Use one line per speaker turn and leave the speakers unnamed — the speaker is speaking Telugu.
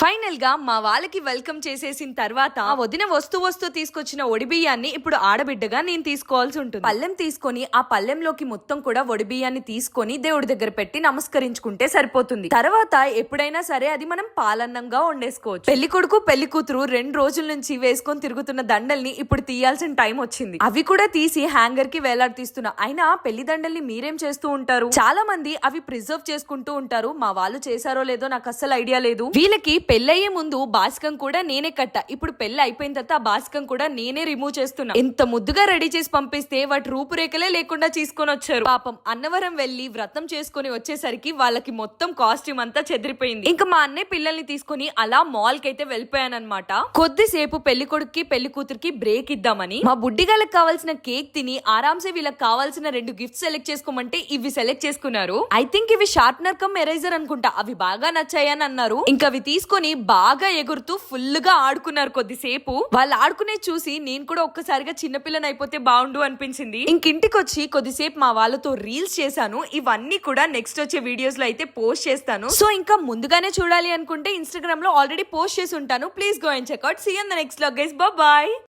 ఫైనల్గా మా వాళ్ళకి వెల్కమ్ చేసేసిన తర్వాత ఆ వదిన వస్తూ వస్తూ తీసుకొచ్చిన ఒడిబియ్యాన్ని ఇప్పుడు ఆడబిడ్డగా నేను తీసుకోవాల్సి ఉంటుంది. పల్లెం తీసుకొని ఆ పల్లెంలోకి మొత్తం కూడా ఒడిబియ్యాన్ని తీసుకొని దేవుడి దగ్గర పెట్టి నమస్కరించుకుంటే సరిపోతుంది. తర్వాత ఎప్పుడైనా సరే అది మనం పాలన్నంగా వండేసుకోవచ్చు. పెళ్ళి కొడుకు పెళ్ళి కూతురు రెండు రోజుల నుంచి వేసుకొని తిరుగుతున్న దండల్ని ఇప్పుడు తీయాల్సిన టైం వచ్చింది. అవి కూడా తీసి హ్యాంగర్కి వేలాడతీస్తున్నా. అయినా పెళ్ళి దండల్ని మీరేం చేస్తూ ఉంటారు? చాలా మంది అవి ప్రిజర్వ్ చేసుకుంటూ ఉంటారు. మా వాళ్ళు చేశారో లేదో నాకు అస్సలు ఐడియా లేదు. వీళ్ళకి పెళ్ళయ్యే ముందు బాసికం కూడా నేనే కట్ట. ఇప్పుడు పెళ్ళి అయిపోయిన తర్వాత ఆ బాసికం కూడా నేనే రిమూవ్ చేస్తున్నా. ఎంత ముద్దుగా రెడీ చేసి పంపిస్తే వాటి రూపురేఖలే లేకుండా తీసుకొని వచ్చారు. పాపం అన్నవరం వెళ్ళి వ్రతం చేసుకొని వచ్చేసరికి వాళ్ళకి మొత్తం కాస్ట్యూమ్ అంతా చెదిరిపోయింది. ఇంకా మా అన్నయ్య పిల్లల్ని తీసుకొని అలా మాల్కి అయితే వెళ్ళిపోయానన్నమాట. కొద్దిసేపు పెళ్ళి కొడుక్కి పెళ్ళి కూతురికి బ్రేక్ ఇద్దామని మా బుడ్డిగాళ్ళకి కావాల్సిన కేక్ తిని ఆరాంసే వీళ్ళకి కావాల్సిన రెండు గిఫ్ట్స్ సెలెక్ట్ చేసుకోమంటే ఇవి సెలెక్ట్ చేసుకున్నారు. ఐ థింక్ ఇవి షార్ప్నర్ కమ్ ఎరైజర్ అనుకుంటా. అవి బాగా నచ్చాయని అన్నారు. ఇంకా అవి తీసుకొని బాగా ఎగురుతూ ఫుల్గా ఆడుకున్నారు కొద్దిసేపు. వాళ్ళు ఆడుకునే చూసి నేను కూడా ఒక్కసారిగా చిన్నపిల్లని అయిపోతే బాగుండు అనిపించింది. ఇంకింటికి వచ్చి కొద్దిసేపు మా వాళ్ళతో రీల్స్ చేశాను. ఇవన్నీ కూడా నెక్స్ట్ వచ్చే వీడియోస్లో అయితే పోస్ట్ చేస్తాను. సో ఇంకా ముందుగానే చూడాలి అనుకుంటే ఇన్స్టాగ్రామ్లో ఆల్రెడీ పోస్ట్ చేసి ఉంటాను. Please go and check out see on the నెక్స్ట్లో guys bye